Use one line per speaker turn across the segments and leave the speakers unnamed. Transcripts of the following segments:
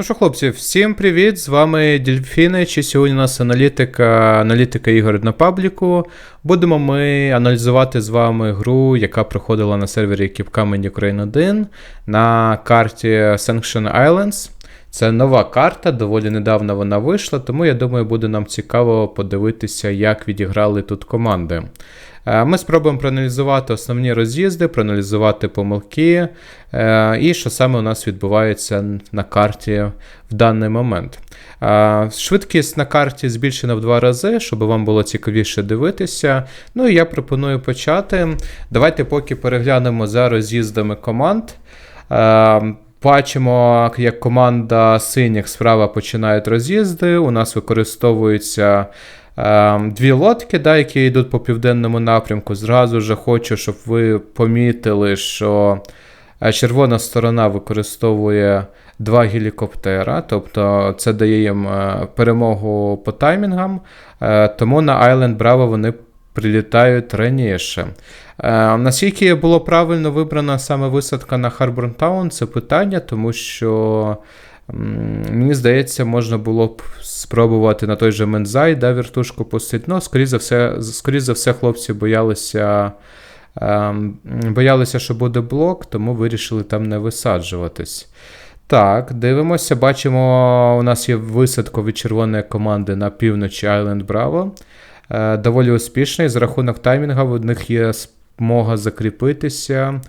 Ну що, хлопці, всім привіт! З вами Дельфінич, і сьогодні у нас аналітика, аналітика ігор на пабліку. Будемо ми аналізувати з вами гру, яка проходила на сервері Keep Ukraine 1 на карті Sanction Islands. Це нова карта, доволі недавно вона вийшла, тому я думаю, буде нам цікаво подивитися, як відіграли тут команди. Е, Ми спробуємо проаналізувати основні роз'їзди, проаналізувати помилки е, і що саме у нас відбувається на карті в даний момент. Е, Швидкість на карті збільшена в два рази, щоб вам було цікавіше дивитися. Ну і я пропоную почати. Давайте поки переглянемо за роз'їздами команд. Бачимо, як команда синіх справа починають роз'їзди. У нас використовуються е, дві лодки, да, які йдуть по південному напрямку. Зразу ж хочу, щоб ви помітили, що е, червона сторона використовує два гелікоптера, тобто це дає їм е, перемогу по таймінгам. Е, тому на Island Bravo вони прилітають раніше. Наскільки було правильно вибрана саме висадка на Харборнтаун, це питання, тому що. Мені здається, можна було б спробувати на той же Мензай, да, вертушку пустити. Ну, скоріше за все, скоріше за все, хлопці боялися, ем, боялися, що буде блок, тому вирішили там не висаджуватись. Так, дивимося. Бачимо, у нас є висадка від червоної команди на півночі Island Bravo. Е, Доволі успішний. За рахунок таймінга в них є змога закріпитися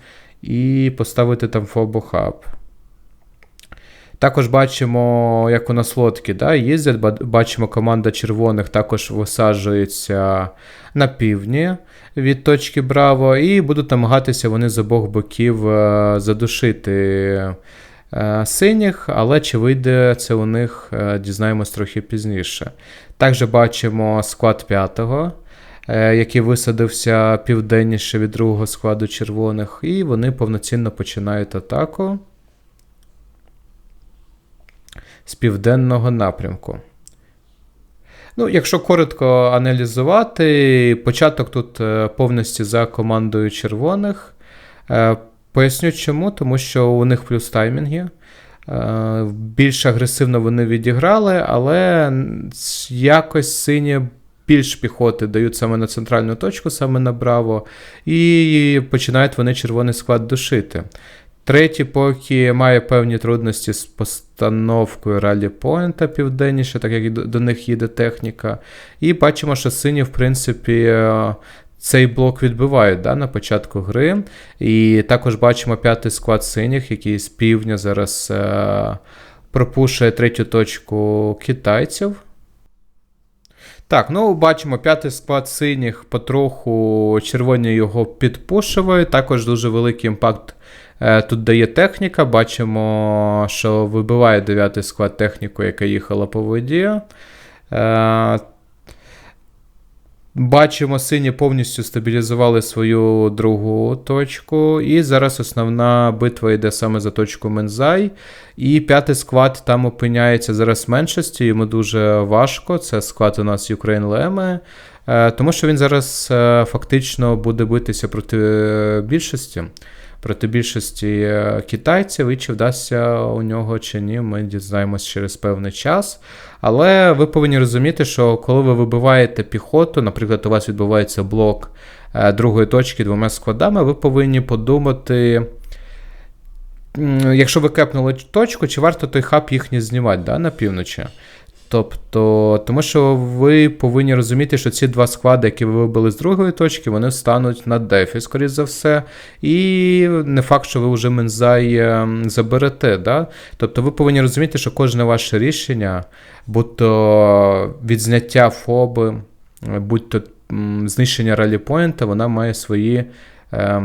і поставити там фобохаб. Також бачимо, як у нас лодки да, їздять. Ба- Бачимо, команда червоних також висаджується на півдні від точки Браво, і будуть намагатися вони з обох боків е, задушити е, синіх, але чи вийде це у них, е, дізнаємось трохи пізніше. Також бачимо склад п'ятого, який висадився південніше від другого складу червоних, і вони повноцінно починають атаку з південного напрямку. Ну, якщо коротко аналізувати, початок тут е, повністю за командою червоних. Е, Поясню чому, тому що у них плюс таймінги. Е, Більш агресивно вони відіграли, але якось сині більш піхоти дають саме на центральну точку, саме на Браво, і починають вони червоний склад душити. Третій поки має певні трудності з постановкою ралі поінта південніше, так як до, них їде техніка. І бачимо, що сині, в принципі, е, цей блок відбивають да, на початку гри. І також бачимо п'ятий склад синіх, який з півдня зараз е, пропушує третю точку китайців. Так, ну бачимо, п'ятий склад синіх потроху червоні його підпушують. Також дуже великий імпакт тут дає техніка. Бачимо, що вибиває дев'ятий склад техніку, яка їхала по воді. Е, Бачимо, сині повністю стабілізували свою другу точку. І зараз основна битва йде саме за точку Мензай. І п'ятий склад там опиняється зараз в меншості, йому дуже важко. Це склад у нас Ukraine Леми. Е, Тому що він зараз е, фактично буде битися проти е, більшості. Проти більшості е, китайців, і чи вдасться у нього чи ні, ми дізнаємось через певний час. Але ви повинні розуміти, що коли ви вибиваєте піхоту, наприклад, у вас відбувається блок е, другої точки двома складами, ви повинні подумати, якщо ви кепнули точку, чи варто той хаб їхній знімати да, на півночі. Тобто, тому що ви повинні розуміти, що ці два склади, які ви вибили з другої точки, вони стануть на дефі, скоріш за все. І не факт, що ви вже Мензай е, заберете. Да? Тобто ви повинні розуміти, що кожне ваше рішення, будь-то від зняття фоби, будь-то м, знищення раліпоінта, вона має свої. Е,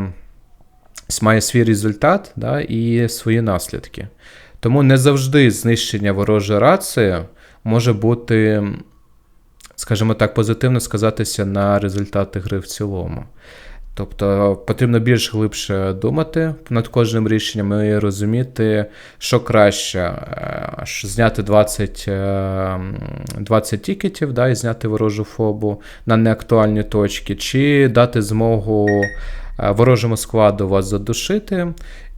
має свій результат да, і свої наслідки. Тому не завжди знищення ворожої рації може бути, скажімо так, позитивно сказатися на результати гри в цілому. Тобто потрібно більш глибше думати над кожним рішенням і розуміти, що краще е, зняти 20, е, 20 тікетів да, і зняти ворожу фобу на неактуальні точки, чи дати змогу е, ворожому складу вас задушити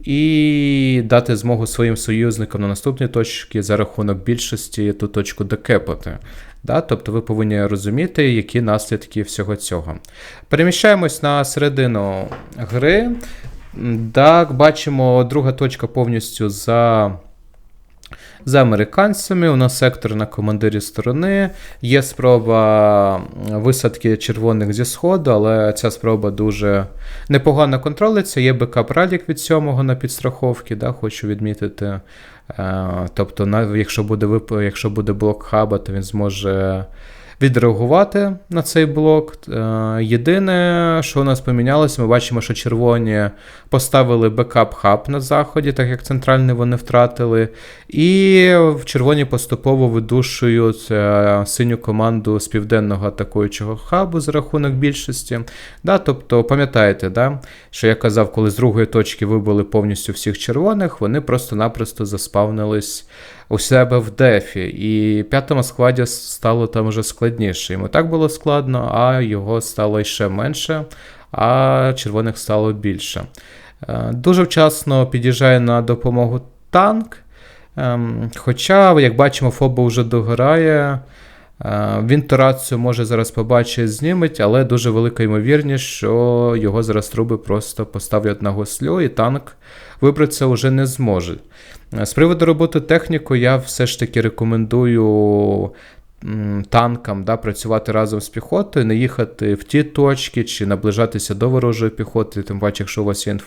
і дати змогу своїм союзникам на наступній точці за рахунок більшості ту точку докепати. Да? Тобто ви повинні розуміти, які наслідки всього цього. Переміщаємось на середину гри. Так, бачимо, друга точка повністю за. За американцями у нас сектор на командирі сторони. Є спроба висадки червоних зі сходу, але ця спроба дуже непогано контролиться. Є бекап ралік від 7 на підстраховки, да, хочу відмітити. Е, тобто, якщо буде якщо буде блок хаба, то він зможе відреагувати на цей блок. Е, єдине, що у нас помінялося, ми бачимо, що червоні поставили бекап-хаб на заході, так як центральний вони втратили. І в червоні поступово видушують е, синю команду з південного атакуючого хабу за рахунок більшості. Да, Тобто, пам'ятаєте, да, що я казав, коли з другої точки вибили повністю всіх червоних, вони просто-напросто заспавнились у себе в дефі. І п'ятому складі стало там вже складніше. Йому так було складно, а його стало ще менше, а червоних стало більше. Е, дуже вчасно під'їжджає на допомогу танк. Ем, хоча, як бачимо, Фоба вже догорає. Е, він терацію може зараз побачити, зніметь, але дуже велика ймовірність, що його зараз труби просто поставлять на гослю, і танк вибратися вже не зможе. Е, з приводу роботи техніку, я все ж таки рекомендую танкам да, працювати разом з піхотою, не їхати в ті точки чи наближатися до ворожої піхоти, тим паче, якщо у вас є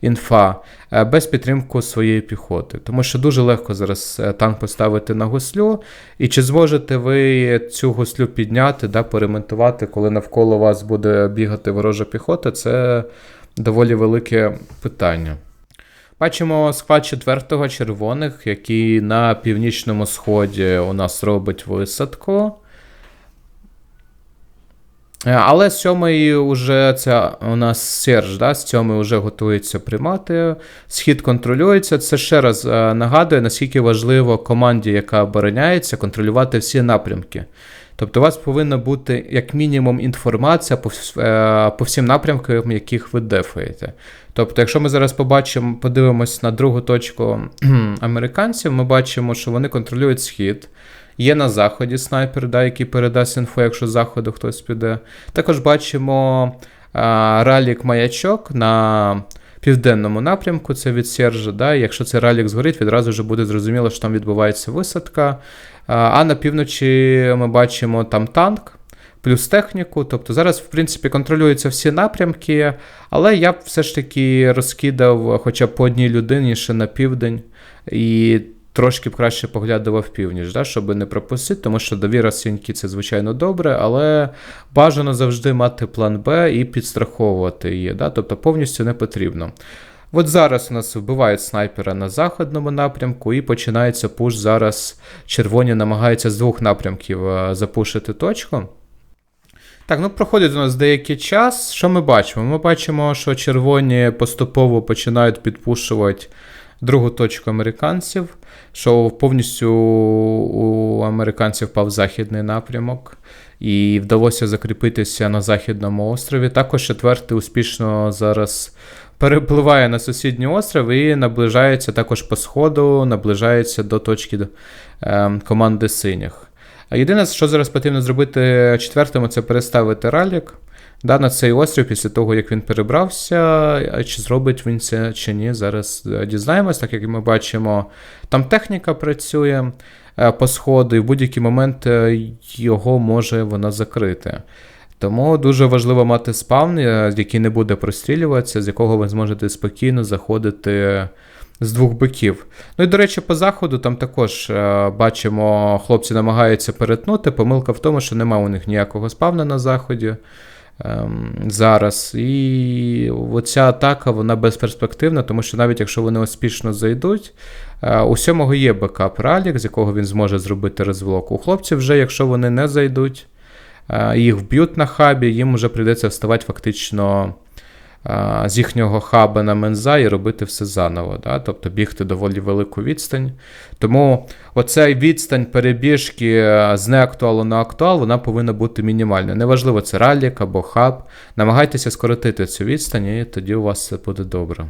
інфа, е, без підтримки своєї піхоти. Тому що дуже легко зараз е, танк поставити на гуслю, і чи зможете ви цю гуслю підняти, да, поремонтувати, коли навколо вас буде бігати ворожа піхота, це доволі велике питання. Бачимо склад четвертого червоних, який на північному сході у нас робить висадку. Е, але сьомий уже це у нас Серж, да, сьомий вже готується приймати. Схід контролюється. Це ще раз е, нагадує, наскільки важливо команді, яка обороняється, контролювати всі напрямки. Тобто у вас повинна бути як мінімум інформація по е, по всім напрямкам, яких ви дефаєте. Тобто, якщо ми зараз побачимо, подивимось на другу точку американців, ми бачимо, що вони контролюють схід. Є на заході снайпер, да, який передасть інфо, якщо з заходу хтось піде. Також бачимо а, ралік маячок на південному напрямку, це від Сержа. Да, Якщо цей ралік згорить, відразу вже буде зрозуміло, що там відбувається висадка. А на півночі ми бачимо там танк. Плюс техніку, тобто зараз, в принципі, контролюються всі напрямки, але я б все ж таки розкидав хоча б по одній людині ще на південь і трошки б краще поглядував північ, да, щоб не пропустити, тому що довіра сіньки це, звичайно, добре, але бажано завжди мати план Б і підстраховувати її. Да, Тобто повністю не потрібно. От зараз у нас вбивають снайпера на західному напрямку, і починається пуш. Зараз червоні намагаються з двох напрямків е, запушити точку. Так, ну проходить у нас деякий час. Що ми бачимо? Ми бачимо, що червоні поступово починають підпушувати другу точку американців, що повністю у американців впав західний напрямок, і вдалося закріпитися на Західному острові. Також четвертий успішно зараз перепливає на сусідній остров і наближається також по сходу, наближається до точки е, команди синіх. Єдине, що зараз потрібно зробити четвертому, це переставити ралік да, на цей острів після того, як він перебрався. Чи зробить він це чи ні, зараз е, дізнаємось, так як ми бачимо, там техніка працює е, по сходу, і в будь-який момент е, його може вона закрити. Тому дуже важливо мати спавн, який не буде прострілюватися, з якого ви зможете спокійно заходити з двох боків. Ну і, до речі, по заходу там також е, бачимо, хлопці намагаються перетнути. Помилка в тому, що немає у них ніякого спавна на заході зараз. І оця атака вона безперспективна, тому що навіть якщо вони успішно зайдуть, е, у сьомого є бекап ралік, з якого він зможе зробити розвлок. У хлопців вже, якщо вони не зайдуть, е, їх вб'ють на хабі, їм вже прийдеться вставати фактично з їхнього хаба на менза і робити все заново. Да? Тобто бігти доволі велику відстань. Тому оцей відстань перебіжки е, з неактуалу на актуал вона повинна бути мінімальна. Неважливо, це ралік або хаб. Намагайтеся скоротити цю відстань, і тоді у вас все буде добре.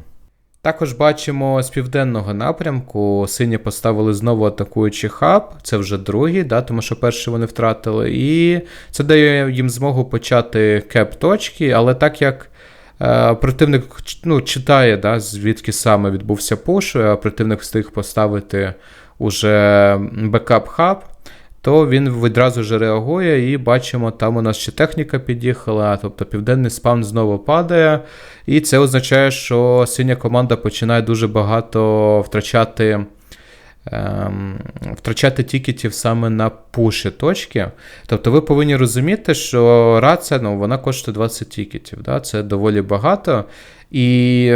Також бачимо з південного напрямку сині поставили знову атакуючий хаб, це вже другий, да, тому що перший вони втратили. І це дає їм змогу почати кеп точки, але так як е, противник ну, читає, да, звідки саме відбувся пуш, а противник встиг поставити уже бекап хаб, то він відразу ж реагує, і бачимо, там у нас ще техніка під'їхала, тобто південний спаун знову падає. І це означає, що синя команда починає дуже багато втрачати. Ем, втрачати тікетів саме на пуші точки. Тобто ви повинні розуміти, що рація ну, вона коштує 20 тікетів. Да? Це доволі багато. І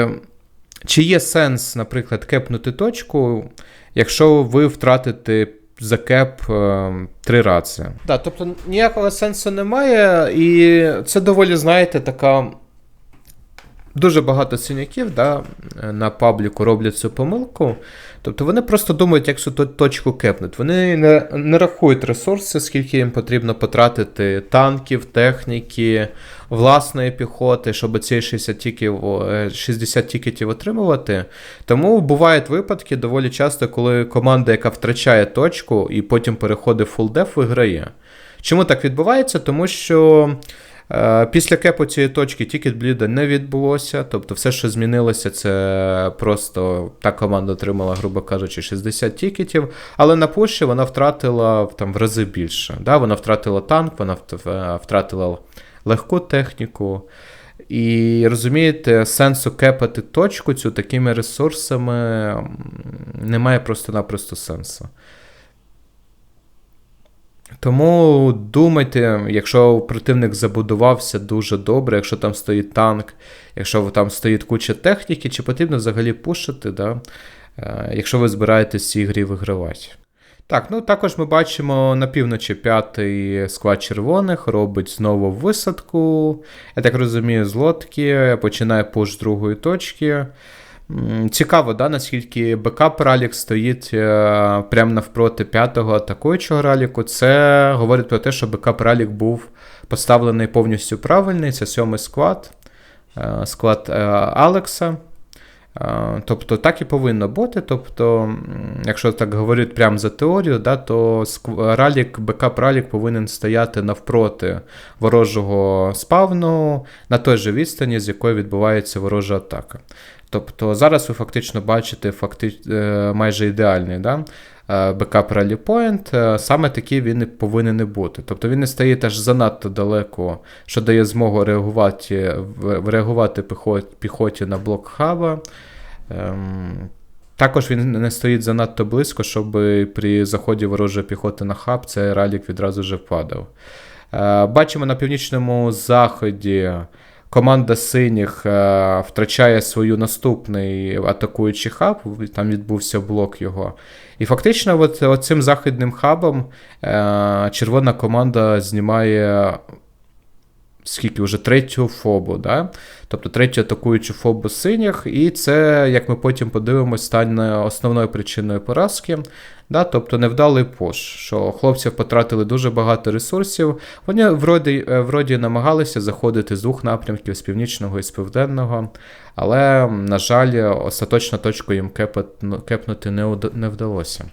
чи є сенс, наприклад, кепнути точку, якщо ви втратите за кеп е, три рації? Да, тобто ніякого сенсу немає, і це доволі, знаєте, така. Дуже багато синяків да, на пабліку роблять цю помилку. Тобто вони просто думають, як цю точку кепнуть. Вони не, не рахують ресурси, скільки їм потрібно потратити танків, техніки, власної піхоти, щоб ці 60 тіків, 60 тікетів отримувати. Тому бувають випадки доволі часто, коли команда, яка втрачає точку і потім переходить в фулдеф, виграє. Чому так відбувається? Тому що. Е, після кепу цієї точки тікет бліда не відбулося. Тобто все, що змінилося, це просто та команда отримала, грубо кажучи, 60 тікетів. Але на пуші вона втратила там в рази більше. Да? Вона втратила танк, вона втратила легку техніку. І розумієте, сенсу кепати точку цю такими ресурсами немає просто-напросто сенсу. Тому думайте, якщо противник забудувався дуже добре, якщо там стоїть танк, якщо там стоїть куча техніки, чи потрібно взагалі пушити, да? Е, якщо ви збираєтесь ці грі вигравати. Так, ну також ми бачимо на півночі п'ятий склад червоних, робить знову висадку. Я так розумію, з лодки, починає пуш з другої точки. Цікаво, да, наскільки бекап ралік стоїть е, прямо навпроти п'ятого атакуючого раліку. Це говорить про те, що бекап ралік був поставлений повністю правильний. Це сьомий склад, е, склад е, Алекса. Тобто так і повинно бути. Тобто, якщо так говорити прямо за теорію, да, то ралік, бекап ралік повинен стояти навпроти ворожого спавну на той же відстані, з якої відбувається ворожа атака. Тобто зараз ви фактично бачите факти... Е, майже ідеальний да? Е, бекап Rally Point, е, саме такий він повинен і бути. Тобто він не стоїть аж занадто далеко, що дає змогу реагувати реагувати піхоті на блок хаба. Ем, також він не стоїть занадто близько, щоб при заході ворожої піхоти на хаб цей ралік відразу вже впадав. Бачимо на північному заході команда синіх е, втрачає свою наступний атакуючий хаб, там відбувся блок його. І фактично, от, от західним хабом е, червона команда знімає скільки вже третю фобу, да? тобто третю атакуючу фобу синіх, і це, як ми потім подивимось, стане основною причиною поразки. Да? Тобто невдалий пош, що хлопці потратили дуже багато ресурсів. Вони вроді, е, вроді намагалися заходити з двох напрямків, з північного і з південного, але, на жаль, остаточно точку їм кепнути не вдалося.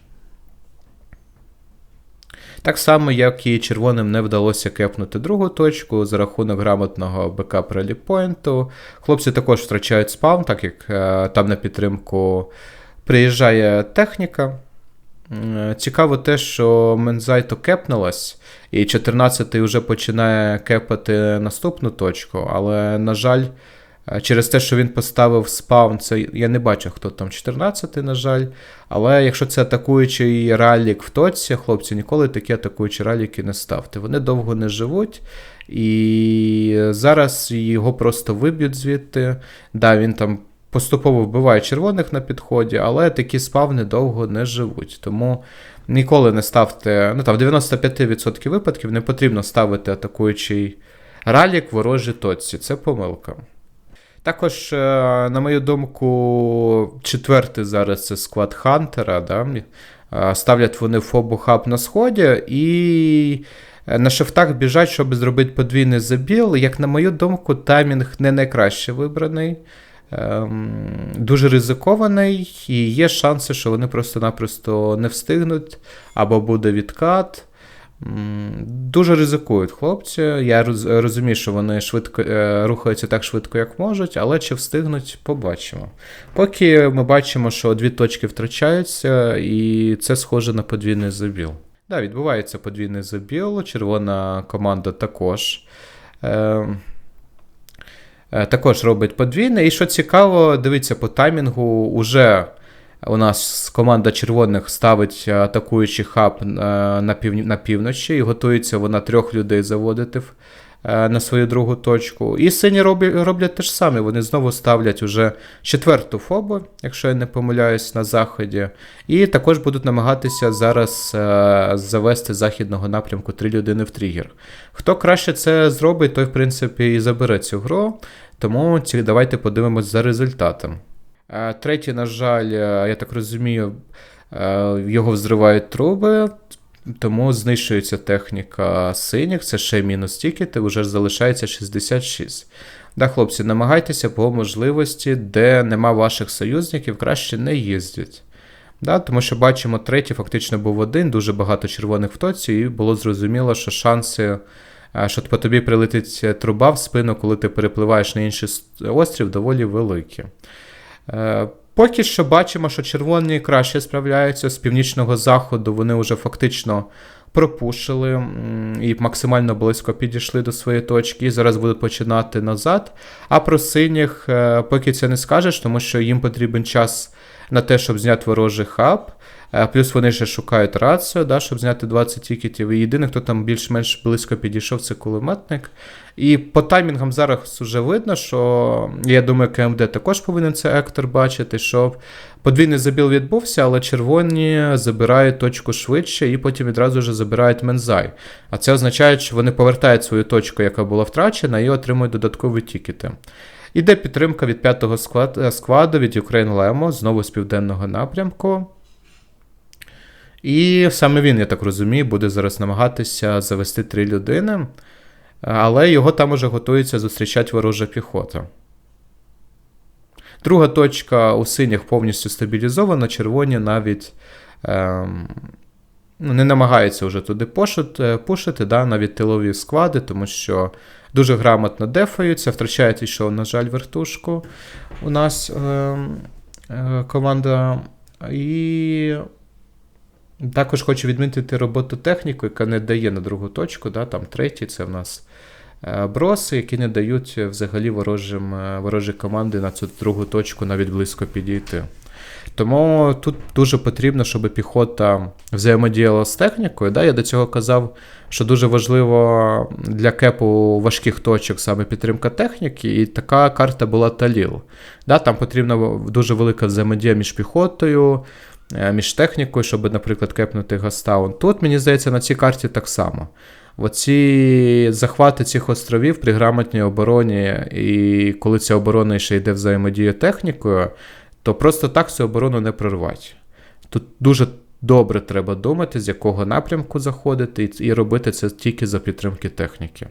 Так само, як і червоним не вдалося кепнути другу точку за рахунок грамотного бекап реліпойнту. Хлопці також втрачають спам, так як е, там на підтримку приїжджає техніка. Цікаво те, що Мензайто кепнулась, і 14-й вже починає кепати наступну точку, але, на жаль, Е, через те, що він поставив спаун, це я не бачу, хто там 14-й, на жаль. Але якщо це атакуючий ралік в тоці, хлопці, ніколи такі атакуючі раліки не ставте. Вони довго не живуть. І зараз його просто виб'ють звідти. Да, він там поступово вбиває червоних на підході, але такі спавни довго не живуть. Тому ніколи не ставте. Ну там в 95% випадків не потрібно ставити атакуючий ралік в ворожій точці. Це помилка. Також, е, на мою думку, четвертий зараз це склад Хантера. Да? Е, ставлять вони фобу хаб на сході і е, на шифтах біжать, щоб зробити подвійний забіл. Як на мою думку, таймінг не найкраще вибраний. Ем, дуже ризикований, і є шанси, що вони просто-напросто не встигнуть або буде відкат. Дуже ризикують хлопці. Я розумію, що вони швидко е, рухаються так швидко, як можуть, але чи встигнуть, побачимо. Поки ми бачимо, що дві точки втрачаються, і це схоже на подвійний забіл. Так, да, відбувається подвійний забіл, червона команда також. Е, е, також робить подвійне. І що цікаво, дивіться, по таймінгу уже у нас команда червоних ставить е, атакуючий хаб е, на пів... на півночі, і готується вона трьох людей заводити е, на свою другу точку. І сині роблять, роблять те ж саме. Вони знову ставлять уже четверту фобу, якщо я не помиляюсь, на заході. І також будуть намагатися зараз завести західного напрямку три людини в тригер. Хто краще це зробить, той, в принципі, і забере цю гру. Тому давайте подивимось за результатом. Е, третій, на жаль, е, я так розумію, е, його взривають труби, тому знищується техніка синіх, це ще мінус тікети, вже залишається 66. Да, хлопці, намагайтеся по можливості, де нема ваших союзників, краще не їздять. Да, Тому що бачимо, третій фактично був один, дуже багато червоних в тоці, і було зрозуміло, що шанси, що по тобі прилетить труба в спину, коли ти перепливаєш на інший острів, доволі великі. Е, поки що бачимо, що червоні краще справляються з північного заходу, вони вже фактично пропушили і максимально близько підійшли до своєї точки, і зараз будуть починати назад. А про синіх е, поки це не скажеш, тому що їм потрібен час на те, щоб зняти ворожий хаб. Е, плюс вони ще шукають рацію, да, щоб зняти 20 тікетів. І єдиний, хто там більш-менш близько підійшов, це кулеметник. І по таймінгам зараз вже видно, що я думаю, КМД також повинен це ектор бачити, що подвійний забіл відбувся, але червоні забирають точку швидше і потім відразу вже забирають мензай. А це означає, що вони повертають свою точку, яка була втрачена, і отримують додаткові тікети. Іде підтримка від п'ятого складу від Ukraine Lemo, знову з південного напрямку. І саме він, я так розумію, буде зараз намагатися завести три людини, але його там уже готується зустрічати ворожа піхота. Друга точка у синіх повністю стабілізована, червоні навіть ем, ну, не намагаються вже туди пушити, пушити да, навіть тилові склади, тому що дуже грамотно дефаються, втрачають, що, на жаль, вертушку у нас ем, е, команда. І також хочу відмітити роботу техніку, яка не дає на другу точку. Да, Там третій це в нас е, броси, які не дають взагалі ворожим, е, ворожі команди на цю другу точку навіть близько підійти. Тому тут дуже потрібно, щоб піхота взаємодіяла з технікою. Да? Я до цього казав, що дуже важливо для кепу важких точок саме підтримка техніки, і така карта була Таліл. Да? Там потрібна дуже велика взаємодія між піхотою, між технікою, щоб, наприклад, кепнути Гастаун. Тут, мені здається, на цій карті так само. Оці захвати цих островів при грамотній обороні, і коли ця оборона ще йде взаємодію технікою, то просто так цю оборону не прорвати. Тут дуже добре треба думати, з якого напрямку заходити, і робити це тільки за підтримки техніки.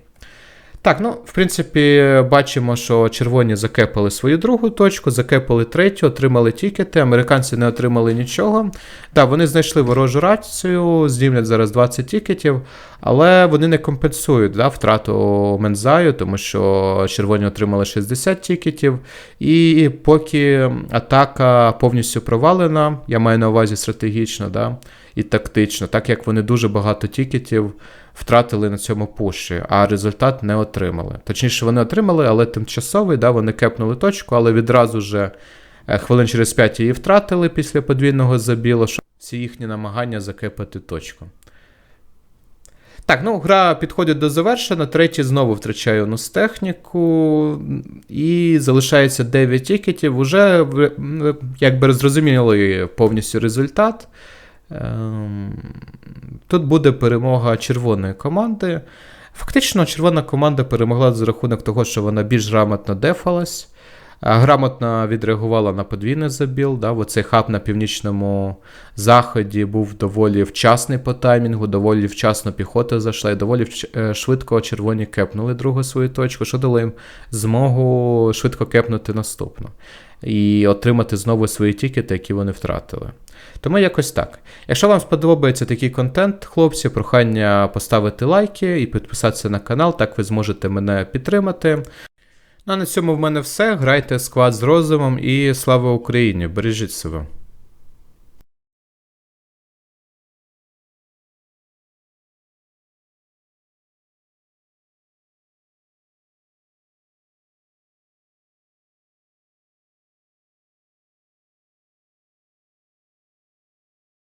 Так, ну, в принципі, бачимо, що червоні закепали свою другу точку, закепали третю, отримали тікети. Американці не отримали нічого. Так, вони знайшли ворожу рацію, знімлять зараз 20 тікетів, але вони не компенсують да, втрату Мензаю, тому що червоні отримали 60 тікетів. І поки атака повністю провалена, я маю на увазі стратегічно да, і тактично, так як вони дуже багато тікетів втратили на цьому пуші, а результат не отримали. Точніше, вони отримали, але тимчасовий, да, вони кепнули точку, але відразу вже е, хвилин через 5 її втратили після подвійного забілу, що всі їхні намагання закепати точку. Так, ну гра підходить до завершення. Третій знову втрачає онус техніку, і залишається 9 тікетів. Уже якби зрозумілий повністю результат. Ем, тут буде перемога червоної команди. Фактично, червона команда перемогла за рахунок того, що вона більш грамотно дефалась. Грамотно відреагувала на подвійний забіл. Да? Оцей хаб на північному заході був доволі вчасний по таймінгу, доволі вчасно піхота зайшла і доволі е, швидко червоні кепнули другу свою точку, що дало їм змогу швидко кепнути наступну і отримати знову свої тікети, які вони втратили. Тому якось так. Якщо вам сподобається такий контент, хлопці, прохання поставити лайки і підписатися на канал, так ви зможете мене підтримати. А на цьому в мене все. Грайте склад з розумом і слава Україні! Бережіть себе!